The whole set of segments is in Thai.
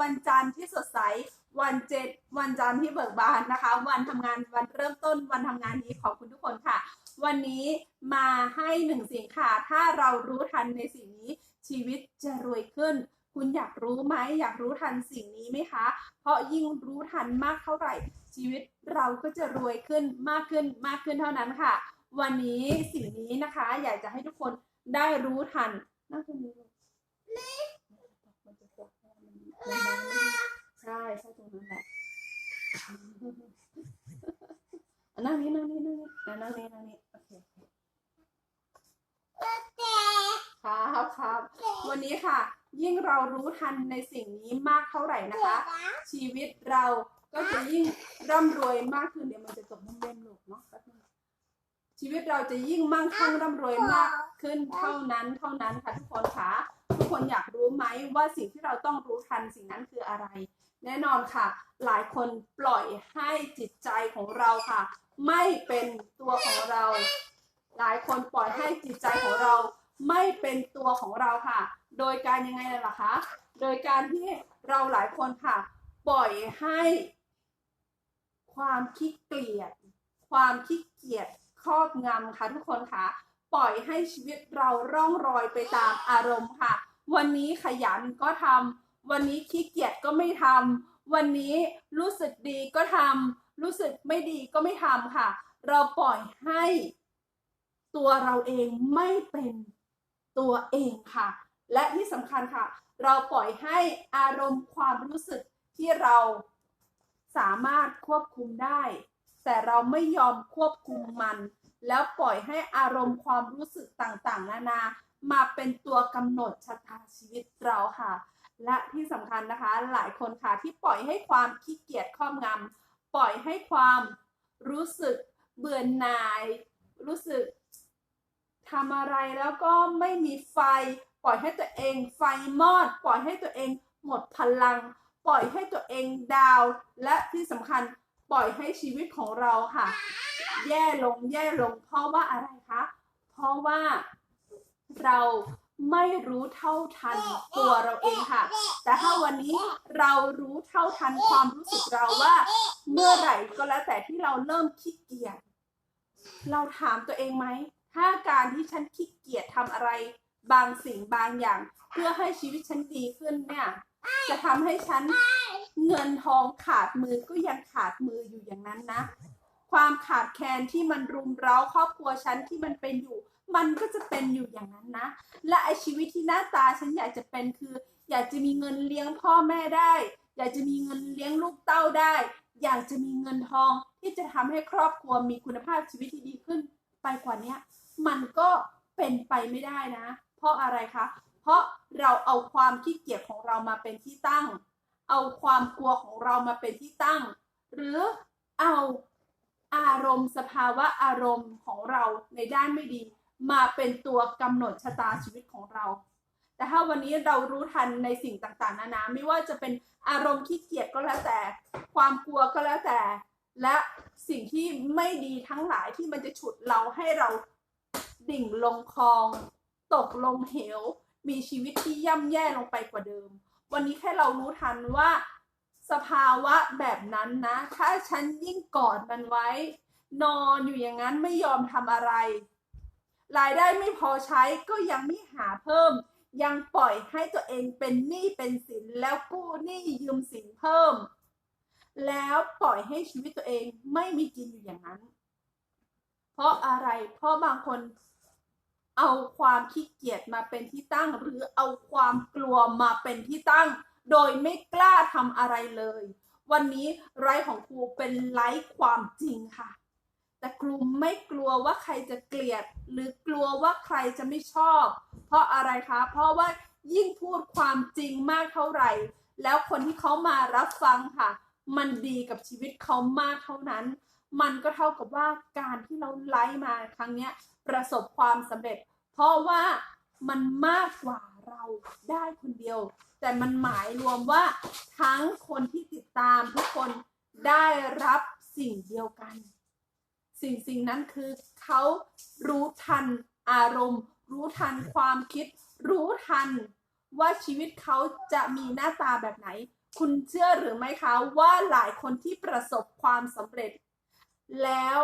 วันจันทร์ที่สดใส วันเจ็ดวันจันทร์ที่เบิกบานนะคะ วันทำงานวันเริ่มต้นวันทำงานนี้ขอบคุณทุกคนค่ะ วันนี้มาให้หนึ่งสิ่งค่ะ ถ้าเรารู้ทันในสิ่งนี้ชีวิตจะรวยขึ้น คุณอยากรู้ไหมอยากรู้ทันสิ่งนี้ไหมคะ เพราะยิ่งรู้ทันมากเท่าไหร่ ชีวิตเราก็จะรวยขึ้นมากขึ้นมากขึ้นเท่านั้นค่ะ วันนี้สิ่งนี้นะคะ อยากจะให้ทุกคนได้รู้ทันนั่งตรงนี้ลูก ใช่ใช่ตรงนั้นแหละนั่งนี่นั่งนี่นั่งนี่นั่งนี่นั่งนี่โอเคครับครับ วันนี้ค่ะ ยิ่งเรารู้ทันในสิ่งนี้มากเท่าไหร่นะคะ ชีวิตเราก็จะยิ่งร่ำรวยมากขึ้นเดี๋ยวมันจะตกน้ำเล่มลูกเนาะชีวิตเราจะยิ่งมั่งคั่งร่ำรวยมากขึ้นเท่านั้นเท่านั้นค่ะทุกคนค่ะ คนอยากรู้ไหมว่าสิ่งที่เราต้องรู้ทันสิ่งนั้นคืออะไร แน่นอนค่ะ หลายคนปล่อยให้จิตใจของเราค่ะ ไม่เป็นตัวของเรา หลายคนปล่อยให้จิตใจของเราไม่เป็นตัวของเราค่ะ โดยการยังไงล่ะคะ โดยการที่เราหลายคนค่ะ ปล่อยให้ ความขี้เกียจ ความขี้เกียจครอบงำค่ะทุกคนค่ะ ปล่อยให้ชีวิตเราร่องรอยไปตามอารมณ์ค่ะ วันนี้ขยันก็ทำวันนี้ขี้เกียจก็ไม่ทำวันนี้รู้สึกดีก็ทำรู้สึกไม่ดีก็ไม่ทำค่ะ เราปล่อยให้ตัวเราเองไม่เป็นตัวเองค่ะ และที่สำคัญค่ะ เราปล่อยให้อารมณ์ความรู้สึกที่เราสามารถควบคุมได้ แต่เราไม่ยอมควบคุมมัน แล้วปล่อยให้อารมณ์ความรู้สึกต่างๆ นานามาเป็นตัวกำหนดชะตาชีวิตเราค่ะ และที่สำคัญนะคะ หลายคนค่ะที่ปล่อยให้ความขี้เกียจครอบงำปล่อยให้ความรู้สึกเบื่อหน่าย รู้สึกทำอะไรแล้วก็ไม่มีไฟ ปล่อยให้ตัวเองไฟมอด ปล่อยให้ตัวเองหมดพลัง ปล่อยให้ตัวเองดาว และที่สำคัญ ปล่อยให้ชีวิตของเราค่ะ แย่ลงแย่ลง เพราะว่าอะไรคะ เพราะว่าเราไม่รู้เท่าทันตัวเราเองค่ะ แต่ถ้าวันนี้เรารู้เท่าทันความรู้สึกเราว่า เมื่อไหร่ก็แล้วแต่ที่เราเริ่มขี้เกียจเราถามตัวเองไหม ถ้าการที่ฉันขี้เกียจทำอะไร บางสิ่งบางอย่าง เพื่อให้ชีวิตฉันดีขึ้นเนี่ย จะทำให้ฉันเงินทองขาดมือก็ยังขาดมืออยู่อย่างนั้นนะ ความขาดแคลนที่มันรุมเร้าครอบครัวฉันที่มันเป็นอยู่ มันก็จะเป็นอยู่อย่างนั้นนะ และไอชีวิตที่หน้าตาฉันอยากจะเป็นคือ อยากจะมีเงินเลี้ยงพ่อแม่ได้ อยากจะมีเงินเลี้ยงลูกเต้าได้ อยากจะมีเงินทองที่จะทำให้ครอบครัวมีคุณภาพชีวิตที่ดีขึ้น ไปกว่าเนี้ยมันก็เป็นไปไม่ได้นะ เพราะอะไรคะเพ ราะเราเอาความขี้เกียจของเรามาเป็นที่ตั้ง เอาความกลัวของเรามาเป็นที่ตั้ง หรือเอาอารมณ์สภาวะอารมณ์ของเราในด้านไม่ดี มาเป็นตัวกำหนดชะตาชีวิตของเรา แต่ถ้าวันนี้เรารู้ทันในสิ่งต่างๆ นานาไม่ว่าจะเป็นอารมณ์ขี้เกียจก็แล้วแต่ ความกลัวก็แล้วแต่ และสิ่งที่ไม่ดีทั้งหลายที่มันจะฉุดเราให้เราดิ่งลงคลอง ตกลงเหว มีชีวิตที่ย่ำแย่ลงไปกว่าเดิม วันนี้แค่เรารู้ทันว่าสภาวะแบบนั้นนะ ถ้าฉันยิ่งกอดมันไว้ นอนอยู่อย่างนั้นไม่ยอมทำอะไร รายได้ไม่พอใช้ก็ยังไม่หาเพิ่ม ยังปล่อยให้ตัวเองเป็นหนี้เป็นสินแล้วกู้หนี้ยืมสินเพิ่ม แล้วปล่อยให้ชีวิตตัวเองไม่มีกินอยู่อย่างนั้น เพราะอะไรเพราะบางคน เอาความขี้เกียจมาเป็นที่ตั้ง หรือเอาความกลัวมาเป็นที่ตั้ง โดยไม่กล้าทำอะไรเลย วันนี้ไลฟ์ของครูเป็นไลฟ์ความจริงค่ะ แต่ครูไม่กลัวว่าใครจะเกลียด หรือกลัวว่าใครจะไม่ชอบ เพราะอะไรคะ เพราะว่ายิ่งพูดความจริงมากเท่าไหร่ แล้วคนที่เขามารับฟังค่ะ มันดีกับชีวิตเขามากเท่านั้น มันก็เท่ากับว่าการที่เราไลฟ์มาครั้งเนี้ยประสบความสำเร็จ ราะว่ามันมากกว่าเราได้คนเดียว แต่มันหมายรวมว่าทั้งคนที่ติดตามทุกคนได้รับสิ่งเดียวกัน สิ่งสิ่งนั้นคือเขารู้ทันอารมณ์ รู้ทันความคิด รู้ทันว่าชีวิตเขาจะมีหน้าตาแบบไหน คุณเชื่อหรือไม่คะว่าหลายคนที่ประสบความสำเร็จ แล้ว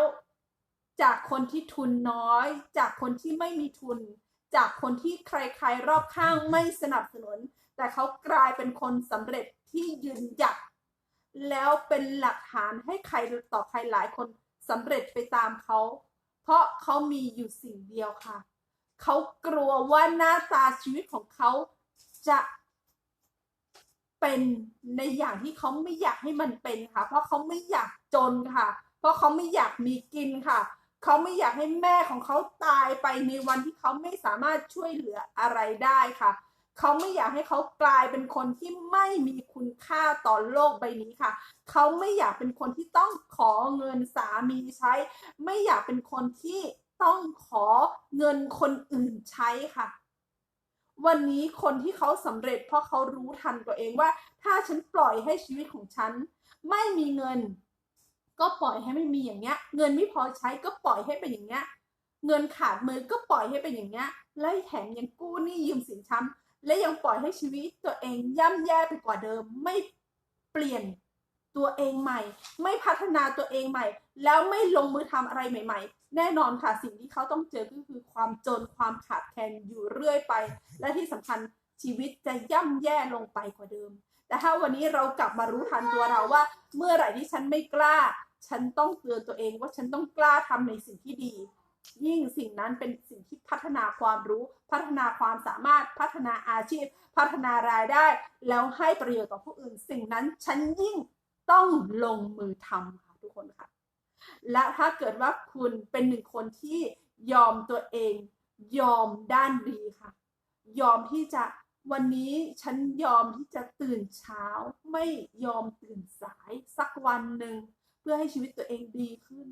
จากคนที่ทุนน้อย จากคนที่ไม่มีทุน จากคนที่ใครๆรอบข้างไม่สนับสนุน แต่เขากลายเป็นคนสำเร็จที่ยืนหยัดแล้วเป็นหลักฐานให้ใครต่อใครหลายคนสำเร็จไปตามเขา เพราะเขามีอยู่สิ่งเดียวค่ะ เขากลัวว่าหน้าตาชีวิตของเขาจะเป็นในอย่างที่เขาไม่อยากให้มันเป็นค่ะ เพราะเขาไม่อยากจนค่ะ เพราะเขาไม่อยากมีกินค่ะ เขาไม่อยากให้แม่ของเขาตายไปในวันที่เขาไม่สามารถช่วยเหลืออะไรได้ค่ะ เขาไม่อยากให้เขากลายเป็นคนที่ไม่มีคุณค่าต่อโลกใบนี้ค่ะ เขาไม่อยากเป็นคนที่ต้องขอเงินสามีใช้ ไม่อยากเป็นคนที่ต้องขอเงินคนอื่นใช้ค่ะวันนี้คนที่เขาสำเร็จเพราะเขารู้ทันตัวเองว่า ถ้าฉันปล่อยให้ชีวิตของฉัน ไม่มีเงิน ก็ปล่อยให้ไม่มีอย่างเงี้ย เงินไม่พอใช้ก็ปล่อยให้เป็นอย่างเงี้ย เงินขาดมือก็ปล่อยให้เป็นอย่างเงี้ย และแถมยังกู้หนี้ยืมสินช้ำและยังปล่อยให้ชีวิตตัวเองย่ำแย่ไปกว่าเดิม ไม่เปลี่ยนตัวเองใหม่ ไม่พัฒนาตัวเองใหม่ แล้วไม่ลงมือทำอะไรใหม่ ๆ แน่นอนค่ะสิ่งที่เขาต้องเจอก็คือความจนความขาดแคลนอยู่เรื่อยไป และที่สำคัญชีวิตจะย่ำแย่ลงไปกว่าเดิม แต่ถ้าวันนี้เรากลับมารู้ทันตัวเราว่า เมื่อไหร่ที่ฉันไม่กล้า ฉันต้องเตือนตัวเองว่าฉันต้องกล้าทำในสิ่งที่ดี ยิ่งสิ่งนั้นเป็นสิ่งที่พัฒนาความรู้ พัฒนาความสามารถพัฒนาอาชีพ พัฒนารายได้ แล้วให้ประโยชน์ต่อผู้อื่น สิ่งนั้นฉันยิ่งต้องลงมือทำค่ะทุกคนค่ะและถ้าเกิดว่าคุณเป็นหนึ่งคนที่ยอมตัวเอง ยอมด้านดีค่ะ ยอมที่จะวันนี้ฉันยอมที่จะตื่นเช้า ไม่ยอมตื่นสายสักวันหนึ่ง พื่อให้ชีวิตตัวเองดีขึ้น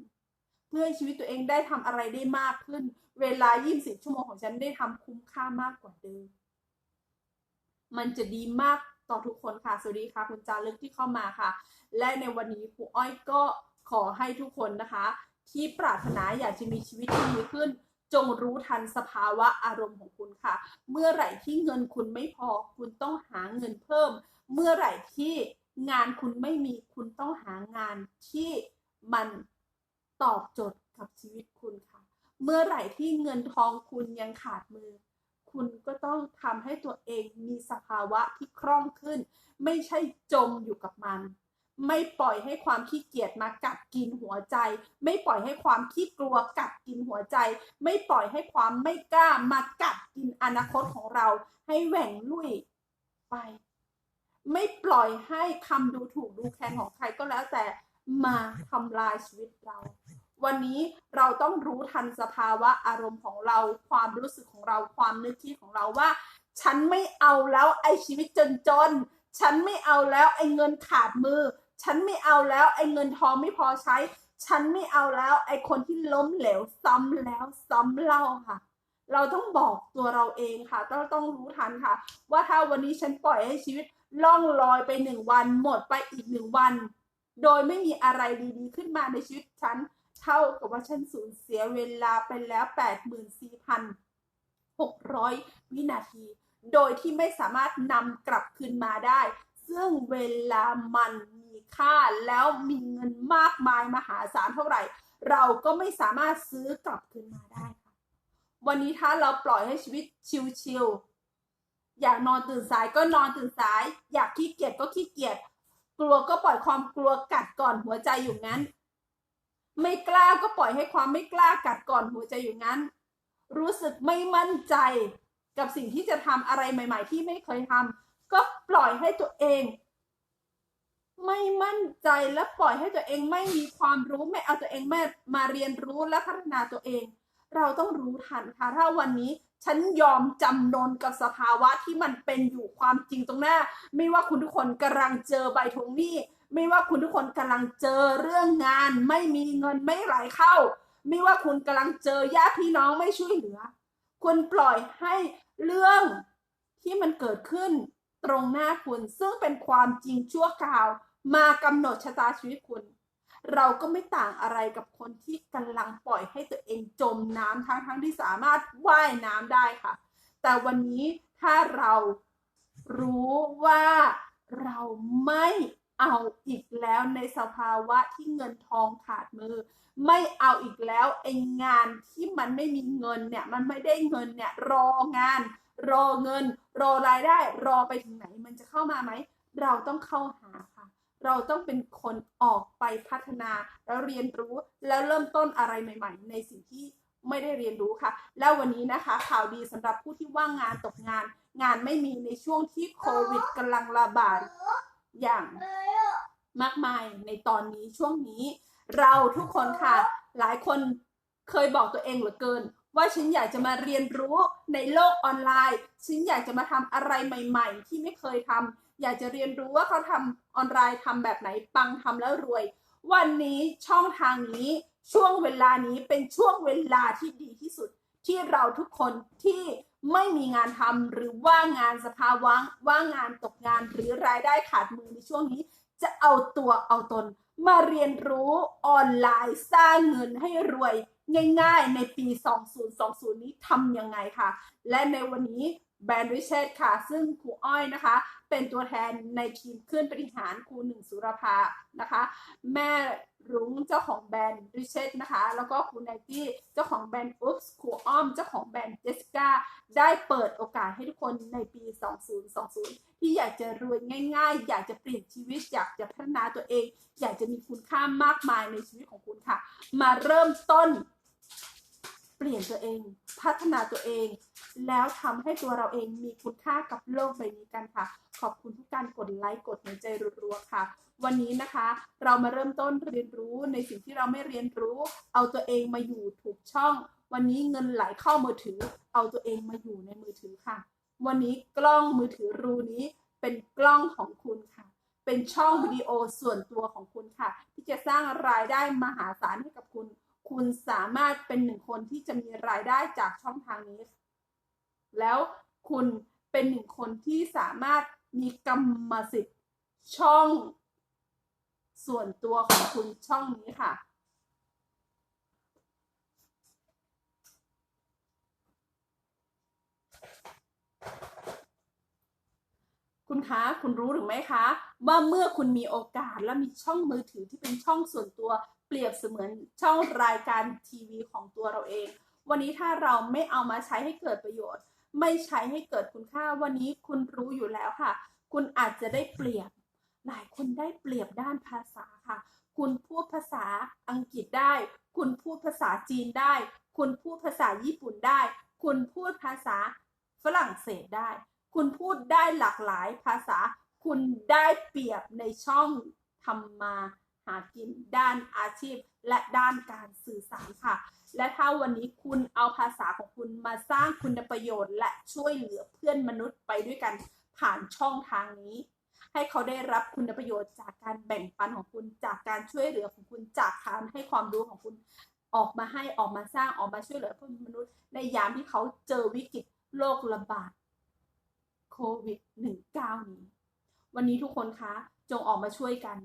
เพื่อให้ชีวิตตัวเองได้ทำอะไรได้มากขึ้น เวลา20ชั่วโมงของฉันได้ทำคุ้มค่ามากกว่าเดิม มันจะดีมากต่อทุกคนค่ะ สวัสดีค่ะ คุณจารึกที่เข้ามาค่ะ และในวันนี้ครูอ้อยก็ขอให้ทุกคนนะคะ ที่ปรารถนาอยากจะมีชีวิตที่ดีขึ้น จงรู้ทันสภาวะอารมณ์ของคุณค่ะ เมื่อไหร่ที่เงินคุณไม่พอ คุณต้องหาเงินเพิ่ม เมื่อไหร่ที่ งานคุณไม่มีคุณต้องหางานที่มันตอบโจทย์กับชีวิตคุณค่ะ เมื่อไหร่ที่เงินทองคุณยังขาดมือ คุณก็ต้องทำให้ตัวเองมีสภาวะที่คล่องขึ้น ไม่ใช่จมอยู่กับมัน ไม่ปล่อยให้ความขี้เกียจมากัดกินหัวใจ ไม่ปล่อยให้ความขี้กลัวกัดกินหัวใจ ไม่ปล่อยให้ความไม่กล้ามากัดกินอนาคตของเรา ให้แหว่งลุ่ยไป ไม่ปล่อยให้คำดูถูกดูแคลนของใครก็แล้วแต่มาทำลายชีวิตเรา วันนี้เราต้องรู้ทันสภาวะอารมณ์ของเรา ความรู้สึกของเราความนึกคิดของเราว่า ฉันไม่เอาแล้วไอ้ชีวิตจนจนๆฉันไม่เอาแล้วไอ้เงินขาดมือ ฉันไม่เอาแล้วไอ้เงินทองไม่พอใช้ ฉันไม่เอาแล้วไอ้คนที่ล้มเหลวซ้ำแล้วซ้ำเล่าค่ะ เราต้องบอกตัวเราเองค่ะ ต้องต้องรู้ทันค่ะ ว่าถ้าวันนี้ฉันปล่อยให้ชีวิต ล่องลอยไปหนึ่งวัน หมดไปอีกหนึ่งวัน โดยไม่มีอะไรดีๆ ขึ้นมาในชีวิตฉัน เท่ากับว่าฉันสูญเสียเวลาไปแล้ว 84,600 วินาที โดยที่ไม่สามารถนำกลับคืนมาได้ ซึ่งเวลามันมีค่าแล้วมีเงินมากมายมหาศาลเท่าไหร่ เราก็ไม่สามารถซื้อกลับคืนมาได้ค่ะ วันนี้ถ้าเราปล่อยให้ชีวิตชิวๆ อยากนอนตื่นสายก็นอนตื่นสาย อยากขี้เกียจก็ขี้เกียจกลัวก็ปล่อยความกลัวกัดก่อนหัวใจอยู่งั้น ไม่กล้าก็ปล่อยให้ความไม่กล้ากัดก่อนหัวใจอยู่งั้น รู้สึกไม่มั่นใจกับสิ่งที่จะทำอะไรใหม่ ๆ ที่ไม่เคยทำก็ปล่อยให้ตัวเอง ไม่มั่นใจและปล่อยให้ตัวเองไม่มีความรู้ไม่เอาตัวเองมามาเรียนรู้และพัฒนาตัวเอง เราต้องรู้ทันค่ะถ้าวันนี้ ฉันยอมจำนนกับสภาวะที่มันเป็นอยู่ความจริงตรงหน้า ไม่ว่าคุณทุกคนกำลังเจอใบทวงหนี้ไม่ว่าคุณทุกคนกำลังเจอเรื่องงาน ไม่มีเงินไม่ไหลเข้า ไม่ว่าคุณกำลังเจอญาติพี่น้องไม่ช่วยเหลือ คุณปล่อยให้เรื่องที่มันเกิดขึ้นตรงหน้าคุณ ซึ่งเป็นความจริงชั่วคราว มากำหนดชะตาชีวิตคุณ เราก็ไม่ต่างอะไรกับคนที่กำลังปล่อยให้ตัวเองจมน้ำทั้งทั้งๆที่สามารถว่ายน้ำได้ค่ะ แต่วันนี้ถ้าเรารู้ว่าเราไม่เอาอีกแล้วในสภาวะที่เงินทองขาดมือ ไม่เอาอีกแล้วไองานที่มันไม่มีเงินเนี่ยมันไม่ได้เงินเนี่ยรองาน รอเงิน รอรายได้ รอไปถึงไหนมันจะเข้ามาไหม เราต้องเข้าหา เราต้องเป็นคนออกไปพัฒนา แล้วเรียนรู้แล้วเริ่มต้นอะไรใหม่ ๆ ในสิ่งที่ไม่ได้เรียนรู้ค่ะ แล้ววันนี้นะคะข่าวดีสำหรับผู้ที่ว่างงานตกงาน งานไม่มีในช่วงที่โควิดกำลังระบาดอย่างมากมายในตอนนี้ช่วงนี้ เราทุกคนค่ะ หลายคนเคยบอกตัวเองเหลือเกิน ว่าฉันอยากจะมาเรียนรู้ในโลกออนไลน์ ฉันอยากจะมาทำอะไรใหม่ๆ ที่ไม่เคยทำอยากจะเรียนรู้ว่าเขาทำออนไลน์ทำแบบไหนปังทำแล้วรวย วันนี้ช่องทางนี้ช่วงเวลานี้เป็นช่วงเวลาที่ดีที่สุดที่เราทุกคนที่ไม่มีงานทำหรือว่างงานสภาวะว่างงานตกงานหรือรายได้ขาดมือในช่วงนี้ จะเอาตัวเอาตน มาเรียนรู้ออนไลน์สร้างเงินให้รวย ง่ายๆ ในปี 2020 นี้ทำยังไงค่ะ และในวันนี้แบรนด์ริเชตค่ะ ซึ่งครูอ้อยนะคะ เป็นตัวแทนในทีมขึ้นบริหารครูหนึ่งสุรภานะคะ แม่รุ้งเจ้าของแบรนด์ริเชตนะคะ แล้วก็ครูไนตี้เจ้าของแบรนด์อุ๊บส์ครูอ้อมเจ้าของแบรนด์เจสก้าได้เปิดโอกาสให้ทุกคนในปี 2020 ที่อยากจะรวยง่าย ๆ อยากจะเปลี่ยนชีวิต อยากจะพัฒนาตัวเอง อยากจะมีคุณค่ามากมายในชีวิตของคุณค่ะ มาเริ่มต้น ปลี่ยนตัวเอง พัฒนาตัวเอง แล้วทำให้ตัวเราเองมีคุณค่ากับโลกใบนี้กันค่ะ ขอบคุณทุกการกดไลค์กดหัวใจรัวๆค่ะ วันนี้นะคะ เรามาเริ่มต้นเรียนรู้ในสิ่งที่เราไม่เรียนรู้ เอาตัวเองมาอยู่ถูกช่อง วันนี้เงินไหลเข้ามือถือ เอาตัวเองมาอยู่ในมือถือค่ะ วันนี้กล้องมือถือรูนี้เป็นกล้องของคุณค่ะเป็นช่องวิดีโอส่วนตัวของคุณค่ะ ที่จะสร้างรายได้มหาศาลให้กับคุณ คุณสามารถเป็นหนึ่งคนที่จะมีรายได้จากช่องทางนี้ แล้วคุณเป็นหนึ่งคนที่สามารถมีกรรมสิทธิ์ช่อง ส่วนตัวของคุณช่องนี้ค่ะ คุณคะ คุณรู้หรือไม่คะ ว่าเมื่อคุณมีโอกาสและมีช่องมือถือที่เป็นช่องส่วนตัว เปรียบเสมือนช่องรายการทีวีของตัวเราเอง วันนี้ถ้าเราไม่เอามาใช้ให้เกิดประโยชน์ ไม่ใช้ให้เกิดคุณค่าวันนี้คุณรู้อยู่แล้วค่ะ คุณอาจจะได้เปรียบ หลายคนได้เปรียบด้านภาษาค่ะ คุณพูดภาษาอังกฤษได้ คุณพูดภาษาจีนได้ คุณพูดภาษาญี่ปุ่นได้ คุณพูดภาษาฝรั่งเศสได้ คุณพูดได้หลากหลายภาษา คุณได้เปรียบในช่องทำมา หากินด้านอาชีพ และด้านการสื่อสารค่ะ และถ้าวันนี้คุณเอาภาษาของคุณมาสร้างคุณประโยชน์ และช่วยเหลือเพื่อนมนุษย์ไปด้วยกันผ่านช่องทางนี้ ให้เขาได้รับคุณประโยชน์จากการแบ่งปันของคุณจากการช่วยเหลือของคุณจากการให้ความรู้ของคุณออกมาให้ออกมาสร้างออกมาช่วยเหลือเพื่อนมนุษย์ ในยามที่เขาเจอวิกฤตโรคระบาดโควิด -19 นี้ วันนี้ทุกคนคะ จงออกมาช่วยกัน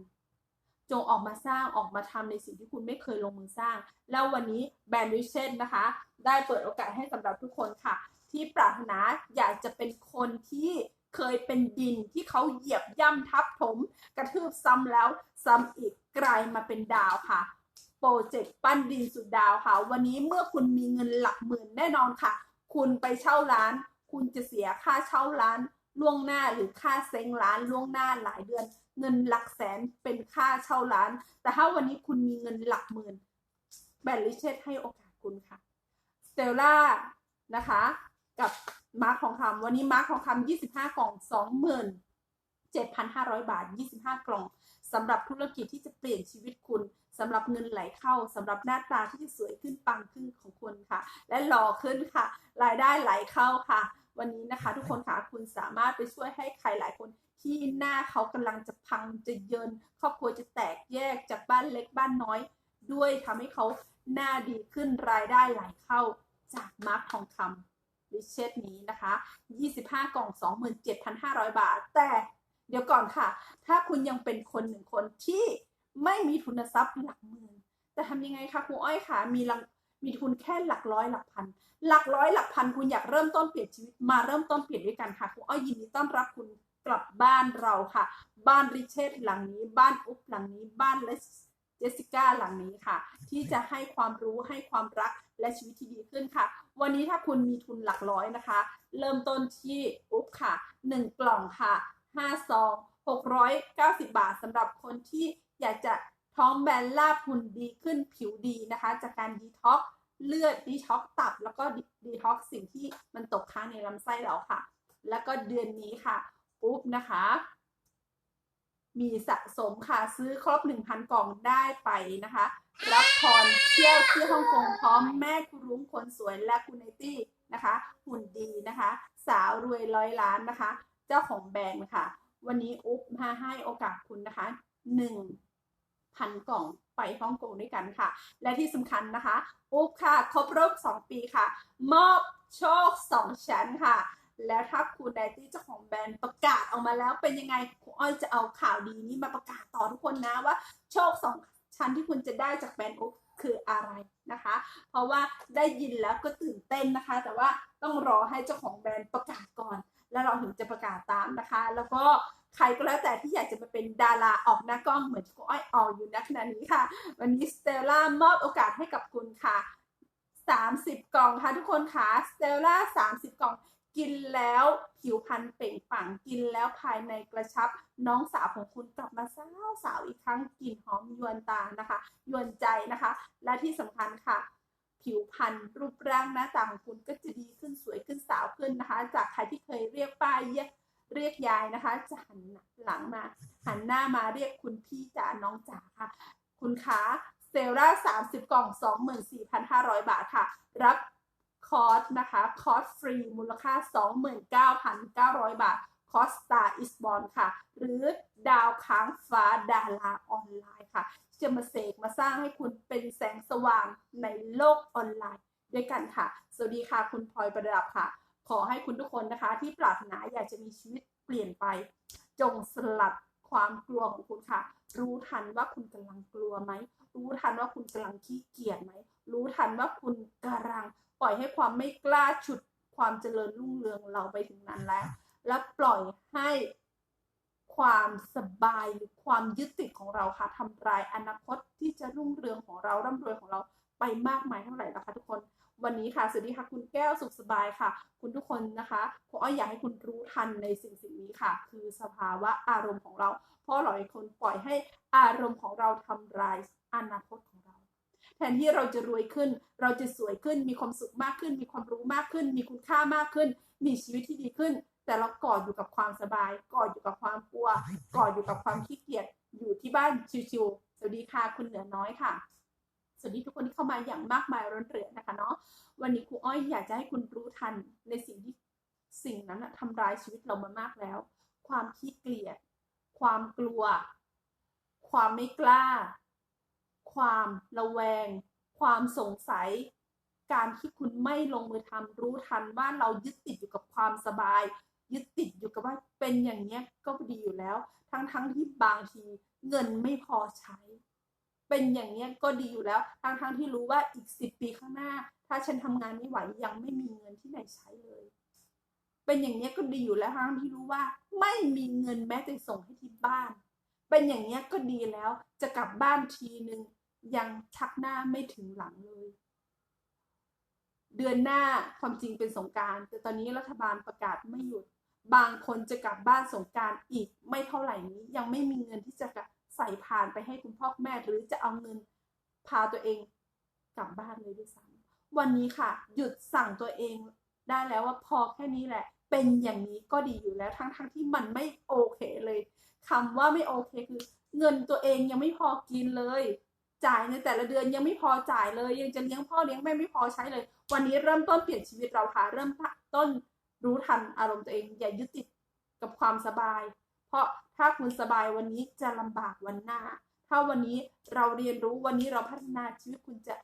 จงออกมาสร้างออกมาทำในสิ่งที่คุณไม่เคยลงมือสร้าง แล้ววันนี้แบรนด์ริเชนนะคะ ได้เปิดโอกาสให้สำหรับทุกคนค่ะ ที่ปรารถนาอยากจะเป็นคนที่เคยเป็นดินที่เขาเหยียบย่ำทับถม กระทืบซ้ำแล้วซ้ำอีกกลายมาเป็นดาวค่ะ โปรเจกต์ปั้นดินสุดดาวค่ะ วันนี้เมื่อคุณมีเงินหลักหมื่นแน่นอนค่ะ คุณไปเช่าร้าน คุณจะเสียค่าเช่าร้านล่วงหน้าหรือค่าเซ้งร้านล่วงหน้าหลายเดือน เงินหลักแสนเป็นค่าเช่าร้าน แต่ถ้าวันนี้คุณมีเงินหลักหมื่นแบรนด์ลิเชตให้โอกาสคุณค่ะสเตลล่านะคะ กับมาร์คทองคำวันนี้มาร์คทองคำ25 กล่อง 27,500 บาท 25 กล่องสำหรับธุรกิจที่จะเปลี่ยนชีวิตคุณสำหรับเงินไหลเข้าสำหรับหน้าตาที่จะสวยขึ้นปังขึ้นของคุณค่ะ และหล่อขึ้นค่ะ รายได้ไหลเข้าค่ะ วันนี้นะคะ ทุกคนค่ะคุณสามารถไปช่วยให้ใครหลายคน ที่หน้าเขากำลังจะพังจะเยิน ครอบครัวจะแตกแยกจากบ้านเล็กบ้านน้อย ด้วยทำให้เขาหน้าดีขึ้นรายได้ไหลเข้าจากมาร์คทองคำริเชตนี้นะคะ 25 กล่อง 27,500 บาท แต่เดี๋ยวก่อนค่ะ ถ้าคุณยังเป็นคนหนึ่งคนที่ไม่มีทุนทรัพย์หลักหมื่นจะทำยังไงคะครูอ้อยคะมีลักมีทุนแค่หลักร้อยหลักพัน หลักร้อยหลักพันคุณอยากเริ่มต้นเปลี่ยนชีวิตมาเริ่มต้นเปลี่ยนด้วยกันค่ะครูอ้อยยินดีต้อนรับคุณ กลับบ้านเราค่ะ บ้านริเชตหลังนี้ บ้านอุ๊บหลังนี้ บ้านเลสเจสสิก้าหลังนี้ค่ะ ที่จะให้ความรู้ให้ความรักและชีวิตที่ดีขึ้นค่ะ วันนี้ถ้าคุณมีทุนหลักร้อยนะคะ เริ่มต้นที่อุ๊บค่ะ 1 กล่องค่ะ5ซอง690 บาทสำหรับคนที่อยากจะท้องแบนลาบหุ่นดีขึ้นผิวดีนะคะ จากการดีท็อกเลือดดีท็อกตับ แล้วก็ดีท็อกสิ่งที่มันตกค้างในลำไส้เราค่ะ แล้วก็เดือนนี้ค่ะ อุ๊บนะคะ มีสะสมค่ะซื้อครบ 1,000 กล่องได้ไปนะคะ รับพรเที่ยวที่ฮ่องกงพร้อมแม่กุรุ้งคนสวยและคุณไนตี้นะคะ หุ่นดีนะคะ สาวรวยร้อยล้านนะคะ เจ้าของแบรนด์ค่ะ วันนี้อุ๊บมาให้โอกาสคุณนะคะหนึ่งพันกล่องไปฮ่องกงด้วยกันค่ะ และที่สำคัญนะคะ อุ๊บค่ะ ครบรอบ 2 ปีค่ะ มอบโชค 2 ชั้นค่ะ แล้วถ้าคุณไดตี้เจ้าของแบรนด์ประกาศออกมาแล้วเป็นยังไงครูอ้อยจะเอาข่าวดีนี้มาประกาศต่อทุกคนนะว่า โชคสองชั้นที่คุณจะได้จากแบรนด์อุ๊บคืออะไรนะคะ เพราะว่าได้ยินแล้วก็ตื่นเต้นนะคะ แต่ว่าต้องรอให้เจ้าของแบรนด์ประกาศก่อน แล้วเราถึงจะประกาศตามนะคะ แล้วก็ใครก็แล้วแต่ที่อยากจะมาเป็นดาราออกหน้ากล้องเหมือนที่ครูอ้อยออกอยู่ณขณะนี้ค่ะ วันนี้สเตลล่ามอบโอกาสให้กับคุณค่ะ 30 กล่องค่ะทุกคนค่ะสเตลล่า30 กล่อง กินแล้วผิวพรรณเปล่งปลั่งกินแล้วภายในกระชับ น้องสาวของคุณกลับมาสาวสาวอีกครั้งกลิ่นหอมยวนตานะคะ ยวนใจนะคะ และที่สำคัญค่ะ ผิวพรรณรูปร่างหน้าตาของคุณก็จะดีขึ้นสวยขึ้นสาวขึ้นนะคะ จากใครที่เคยเรียกป้าเรียกเรียกยายนะคะ จะหันหลังมา หันหน้ามาเรียกคุณพี่จ๋าน้องจ๋าค่ะ คุณคะเซล่า30 กล่อง 24,500 บาทค่ะ รับ คอร์สนะคะคอร์สฟรีมูลค่า 29,900 บาทคอสตาอิสบอลค่ะ หรือดาวค้างฟ้าดาราออนไลน์ค่ะจะมาเสกมาสร้างให้คุณเป็นแสงสว่างในโลกออนไลน์ ด้วยกันค่ะ สวัสดีค่ะคุณพลอยประดับค่ะ ขอให้คุณทุกคนนะคะ ที่ปรารถนาอยากจะมีชีวิตเปลี่ยนไป จงสลัดความกลัวของคุณค่ะ รู้ทันว่าคุณกำลังกลัวไหม รู้ทันว่าคุณกำลังขี้เกียจไหม รู้ทันว่าคุณกำลังปล่อยให้ความไม่กล้าฉุดความเจริญรุ่งเรืองเราไปถึงนั้นแล้ว และปล่อยให้ความสบายหรือความยึดติดของเราค่ะทำลายอนาคตที่จะรุ่งเรืองของเราร่ำรวยของเราไปมากมายเท่าไหร่นะคะทุกคนวันนี้ค่ะสวัสดีค่ะคุณแก้วสุขสบายค่ะ คุณทุกคนนะคะผมอ้อยอยากให้คุณรู้ทันในสิ่งสิ่งนี้ค่ะ คือสภาวะอารมณ์ของเรา เพราะหลายคนปล่อยให้อารมณ์ของเราทำลายอนาคต แทนที่เราจะรวยขึ้น เราจะสวยขึ้น มีความสุขมากขึ้น มีความรู้มากขึ้น มีคุณค่ามากขึ้น มีชีวิตที่ดีขึ้น แต่เรากอดอยู่กับความสบาย กอดอยู่กับความกลัว กอดอยู่กับความขี้เกียจ อยู่ที่บ้านชิวๆ สวัสดีค่ะคุณเหนือน้อยค่ะ สวัสดีทุกคนที่เข้ามาอย่างมากมายร้นเรือนะคะเนาะ วันนี้ครูอ้อยอยากจะให้คุณรู้ทันในสิ่งที่สิ่งนั้นทำร้ายชีวิตเรามามากแล้ว ความขี้เกียจ ความกลัว ความไม่กล้า ความระแวง ความสงสัย การที่คุณไม่ลงมือทำรู้ทันว่าเรายึดติดอยู่กับความสบาย ยึดติดอยู่กับว่าเป็นอย่างเนี้ยก็ดีอยู่แล้ว ทั้งๆทที่บางทีเงินไม่พอใช้ เป็นอย่างเนี้ยก็ดีอยู่แล้ว ทั้งๆที่รู้ว่าอีกสิบปีข้างหน้า ถ้าฉันทำงานไม่ไหวยังไม่มีเงินที่ไหนใช้เลย เป็นอย่างเนี้ยก็ดีอยู่แล้วทั้งที่รู้ว่าไม่มีเงินแม้แต่ส่งให้ที่บ้านเป็นอย่างเนี้ยก็ดีแล้ว จะกลับบ้านทีหนึ่ง ยังชักหน้าไม่ถึงหลังเลย เดือนหน้าความจริงเป็นสงการ แต่ตอนนี้รัฐบาลประกาศไม่หยุด บางคนจะกลับบ้านสงการอีกไม่เท่าไหร่นี้ ยังไม่มีเงินที่จะใส่ผ่านไปให้คุณพ่อแม่หรือจะเอาเงินพาตัวเองกลับบ้านเลยด้วยซ้ำวันนี้ค่ะ หยุดสั่งตัวเองได้แล้วว่าพอแค่นี้แหละ เป็นอย่างนี้ก็ดีอยู่แล้วทั้งๆทที่มันไม่โอเคเลยคำว่าไม่โอเคคือ เงินตัวเองยังไม่พอกินเลย จ่ายในแต่ละเดือนยังไม่พอจ่ายเลย ยังจะเลี้ยงพ่อเลี้ยงแม่ไม่พอใช้เลย วันนี้เริ่มต้นเปลี่ยนชีวิตเราค่ะเริ่มต้นรู้ทันอารมณ์ตัวเองอย่ายึดติดกับความสบาย เพราะถ้าคุณสบายวันนี้จะลำบากวันหน้า ถ้าวันนี้เราเรียนรู้วันนี้เราพัฒนาชีวิตคุณจะ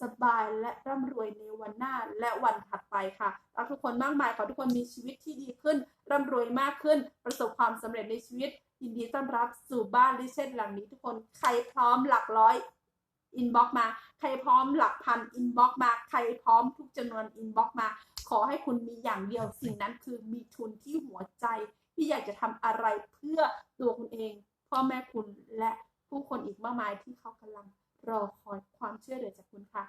สบายและร่ำรวยในวันหน้าและวันถัดไปค่ะรักทุกคนมากมายขอทุกคนมีชีวิตที่ดีขึ้น ร่ำรวยมากขึ้น ประสบความสำเร็จในชีวิต ยินดีต้อนรับสู่บ้านลิเช่นหลังนี้ทุกคนใครพร้อมหลักร้อยอินบ็อกมา ใครพร้อมหลักพันอินบ็อกมา ใครพร้อมทุกจำนวนอินบ็อกมา ขอให้คุณมีอย่างเดียวสิ่งนั้นคือมีทุนที่หัวใจ ที่อยากจะทำอะไรเพื่อตัวคุณเอง พ่อแม่คุณและผู้คนอีกมากมายที่เขากำลังรอคอยความเชื่อเหลือจากคุณค่ะ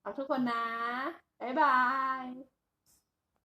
เอาทุกคนนะ บ๊ายบาย